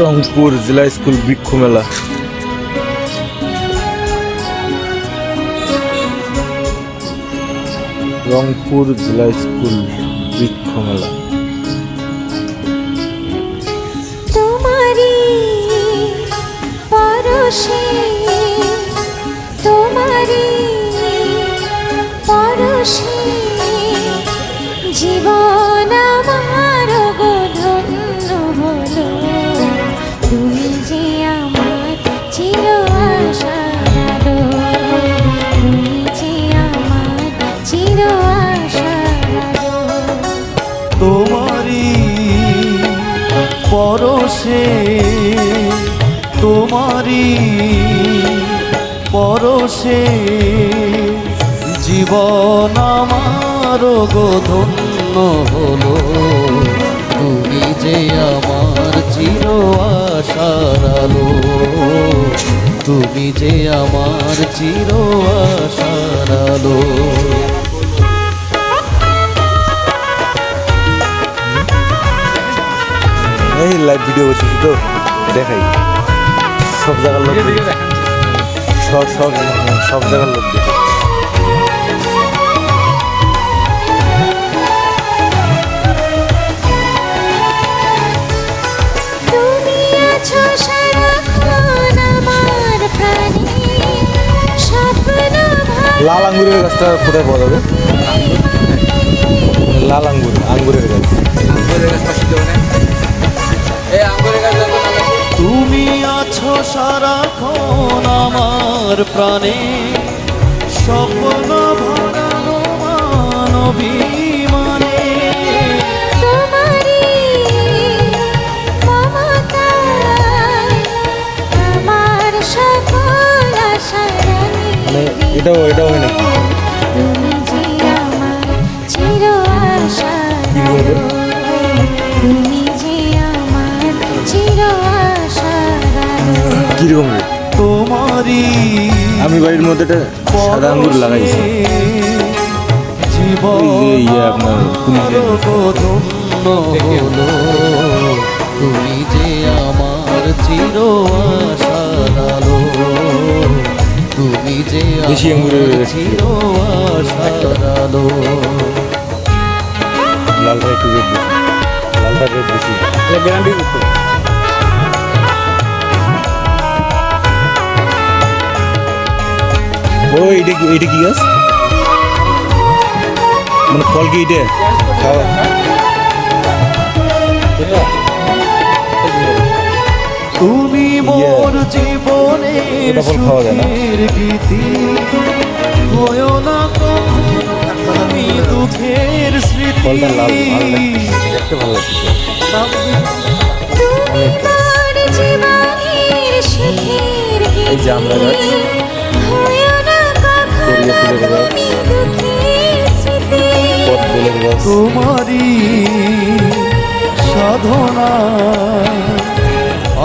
রংপুর জেলা স্কুল বৃক্ষ মেলা। রংপুর জেলা স্কুল বৃক্ষ মেলা। তোমারি পরশে পরশে তোমারি পরশে জীবন আমার গো ধন্য হলো। তুমি যে আমার চির আশার তুমি যে আমার চির আশার এই লাইভ ভিডিও করছি তো দেখাই। সব জায়গার লোক সব সব সব জায়গার লোক দেখে। লাল আঙ্গুরের গাছটা কোথায় পাওয়া যাবে? লাল আঙ্গুর আঙ্গুরের গাছ। আঙ্গুরের তুমি সারাক্ষণ আমার প্রাণে স্বপ্ন ভরানো মানবী তোমারি মমতায় আমার সকল আশা মানে এটাও এটাও হয় নাকি তোমারি আমি বাড়ির মধ্যে একটা সাদা আঙ্গুর লাগাইছি। ইয়ে আপনার তুমি যে আমার চির তুমি যে আঙ্গুরের আমার চির একটু রেট বেশি লালটা রেট বেশি। গ্যারান্টি ও এইটা কি এইটা কি গাছ? মানে ফল কি খাওয়া। তুমি মোর জীবনের? সুখের গীতি হয়েও না তুমি দুঃখের স্মৃতি। ফলটা লাল ভালো লাগছে। দেখতে ভালো লাগছে। এই যে আমরা গাছ। করিয়া ফুলের গাছ। তুমি দুঃখের স্মৃতি। পথ বেলের গাছ তোমারই সাধনা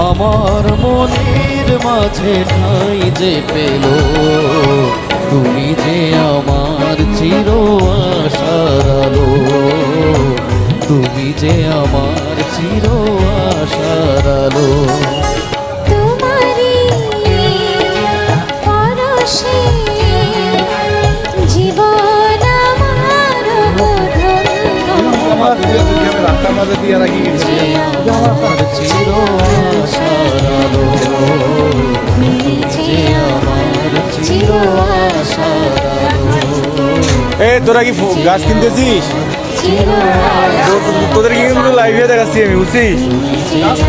আমার মনের মাঝে ঠাই যে পেল তুমি যে আমার চির আশার তুমি যে আমার চির আশার আলো আলো এ তোরা কি ফু- গাছ কিনতেছিস? তোদের কি কিন্তু লাইভে দেখাচ্ছি আমি বুঝছিস?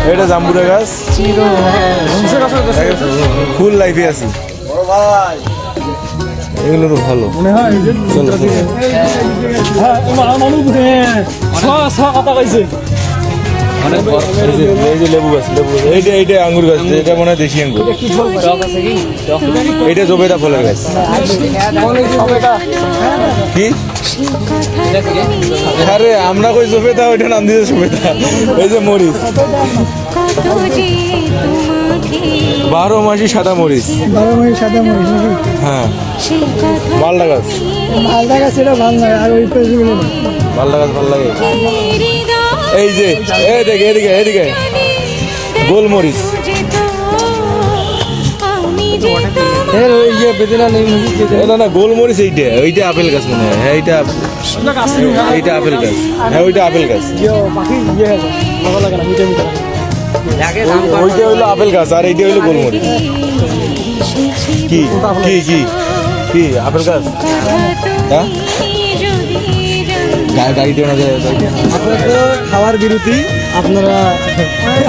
এটা জাম্বুরা গাছ। ফুল লাইভে আছি। এগুলো তো ভালো চলো, চলো। এই যে- এই যে লেবু গাছ লেবু এইটা এইটা আঙ্গুর গাছ এটা মনে হয় দেশি আঙ্গুর এইটা জবেদা ফলের গাছ কি আরে আমরা কই জবেদা ওইটা নাম দিয়েছে সুবেদা এই যে মরিচ বারো মাসি সাদা মরিচ। বারো মাসে সাদা মরিচ হ্যাঁ। মালদা গাছ। মালদা গাছ এটা ভালো লাগে আর ওই মালদা গাছ ভালো লাগে। এই যে এই দেখে এদিকে এদিকে গোলমরিচ। না না গোলমরিচ এইটা ওইটা আপেল গাছ মনে হয়। হ্যাঁ এইটা এইটা আপেল গাছ। হ্যাঁ ওইটা আপেল গাছ। ওইটা হইল আপেল গাছ আর এইটা হইল গোলমরিচ। কি? কি কি? কি আপেল গাছ? হ্যাঁ? না খাওয়ার বিরতি আপনারা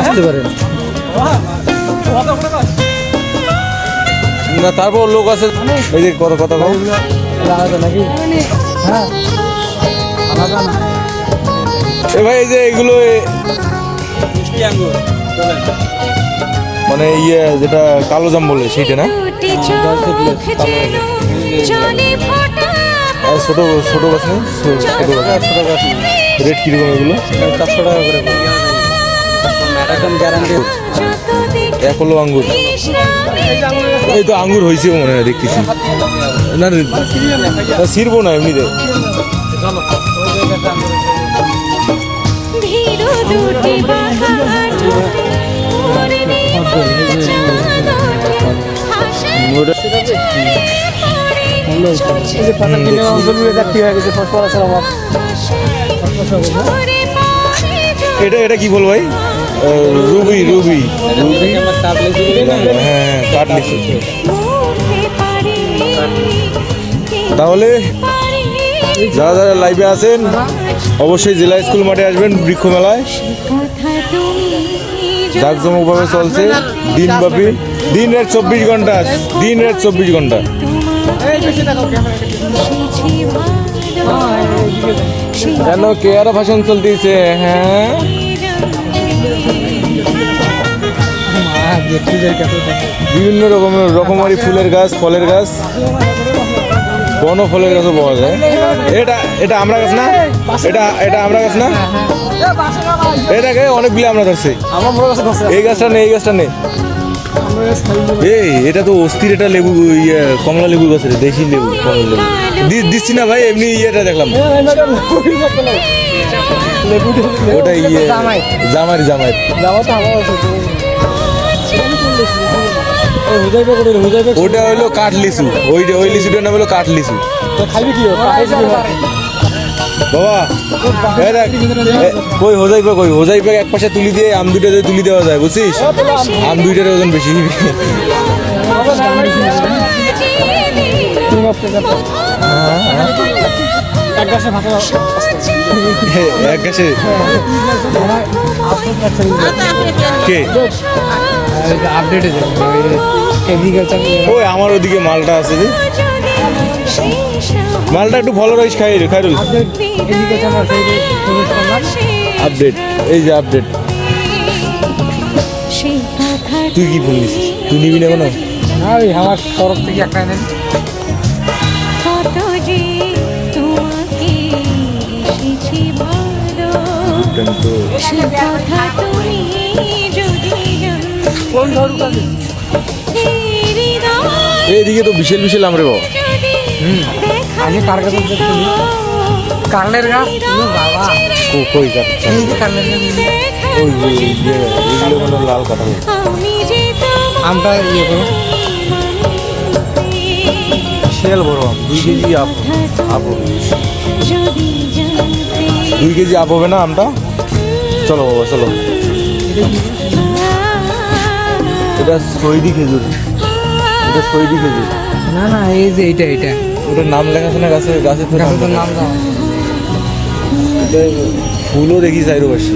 আসতে পারেন। না তারপর লোক আছে এই যে কত কথা আলাদা নাকি? হ্যাঁ। আলাদা না এ ভাই এই যে এগুলো এ- মানে ইয়ে যেটা কালো জাম বলে সেইটা না? আর ছোট ছোট গাছ নেই? ছোট গাছ ছোট গাছ রেট কীরকম এগুলো? চারশো টাকা করে একদম গ্যারান্টি এক হলো আঙ্গুর। এই তো আঙ্গুর হয়েছে মনে হয় দেখতেছি। না না ছিড়বো না এমনিতে। ধীরু দুটি এটা এটা কি বল ভাই? Ruby Ruby Ruby. হ্যাঁ মরতে তাহলে, যারা যারা লাইভে আছেন, অবশ্যই জেলা স্কুল মাঠে আসবেন, বৃক্ষ মেলায়। জাঁকজমকভাবে চলছে। দিনব্যাপী। দিন রাত চব্বিশ ঘণ্টা দিন রাত চব্বিশ ঘণ্টা। কেন কে আর ভাষণ চলতেছে? হ্যাঁ? বিভিন্ন রকমের রকমারি ফুলের গাছ ফলের গাছ। বন ফলের গাছও পাওয়া যায়। এটা এটা আমরা গাছ না? এটা এটা আমরা গাছ না? এটাকে অনেকগুলো আমরা ধরছে। এই গাছটা নেই এই গাছটা নেই। এই এটা তো অস্থির এটা লেবু ইয়ে কমলা লেবু গাছের দেশি লেবু কমলা লেবু। দি- দিচ্ছি না ভাই এমনি ইয়েটা দেখলাম। ওটা ইয়ে জামাই। জামাই। জামাই। ওটা হইল কাঠ লিচু ওই ওই লিচুটার নাম হলো কাঠ লিচু তো খাইবে কি বাবা এই দেখ, এ, কই হোজাইবা কই? এক পাশে তুলি দিয়ে আম দুইটাতে তুলি দেওয়া যায় বুঝছিস? আম দুইটার ওজন বেশি। এক গাছে ভাত এক গাছে কে? আপডেটে এগ্রিকালচার ওই আমার ওদিকে মালটা আছে যে। মালটা একটু ভালো রাইস খাই রে খাইরুল। আপডেট এই যে আপডেট তুই কি বলিস তুই নিবি না কোনো? না ওই আমার তরফ থেকে একটা নেন কত এইদিকে তো বিশাল বিশাল আমরে বাবা। আগে কার কাছে? কার্লের গাছ ও বাবা। কই গাছ ওই এগুলো কোনো লাল আমি আমটা ইয়ে করো। বড় আম দুই কেজি আপ দুই কেজি আপ হবে না আমটা? চলো বাবা চলো। এটা সৈদি খেজুর। এটা সৈদি খেজুর। না না এই যে এইটা এইটা ওটার নাম লেখা আছে না গাছে? গাছের তো নাম এটা ফুলও দেখি চাইরোপাশে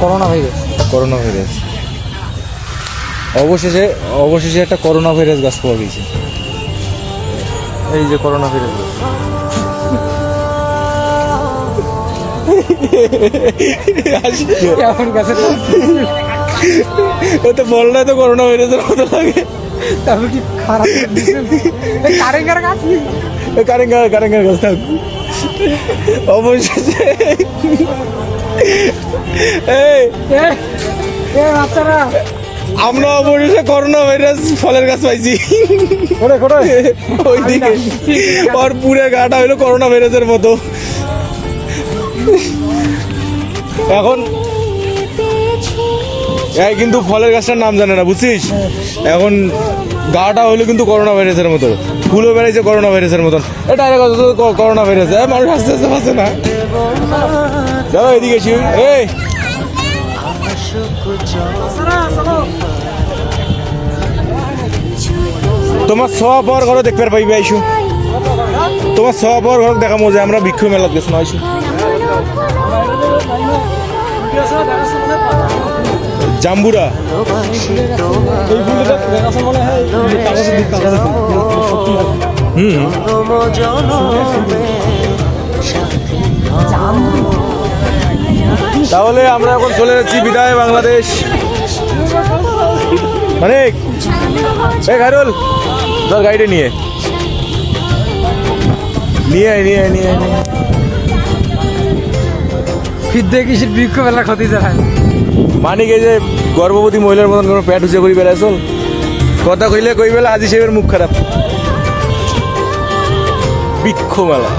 করোনা ভাইরাস করোনা ভাইরাস অবশেষে অবশেষে একটা করোনা ভাইরাস গাছ পাওয়া গেছে। এই যে করোনা ভাইরাস গাছ। কেমন গাছের ও তো বল না তো করোনা ভাইরাসের মতো লাগে। তারপর কি খারাপ কারেঙ্গার গাছ কারেঙ্গার কারেঙ্গার গাছ থাক। অবশেষে এই বাচ্চারা। আমরা অবশেষে করোনা ভাইরাস ফলের গাছ পাইছি। করে ওইদিকে ওর পুরে গাটা হইল করোনা ভাইরাসের মতো। এখন এই কিন্তু ফলের গাছটার নাম জানে না বুঝছিস? এখন গাটা হলো কিন্তু করোনা ভাইরাসের মতো ফুলও বেড়েছে করোনা ভাইরাসের মতন এটা আরে করোনা ভাইরাস এ, মানুষ আস্তে আস্তে না। যাও এদিকে এই! তোমার সব বর ঘর দেখতে পাইবে আইসু। তোমার সব বর ঘর দেখা মজা আমরা ভিক্ষু মেলাত গেছ না আইসু। জাম্বুরা। এই ফুলটা মনে হয় হুম। তাহলে আমরা এখন চলে যাচ্ছি বিদায় বাংলাদেশ। মানে এই খাইরুল ধর গাড়িটা নিয়ে। নিয়ে আয়, নিয়ে আয়, নিয়ে আয়, নিয়ে আয়। ফির দেখি সে বৃক্ষ বেলা ক্ষতি যায় মানিক কে যে গর্ভবতী মহিলার মতন কোনো প্যাট উঁচে করি বেড়ায় চল কথা কইলে কই বেলা আজি সেবের মুখ খারাপ। বৃক্ষ মেলা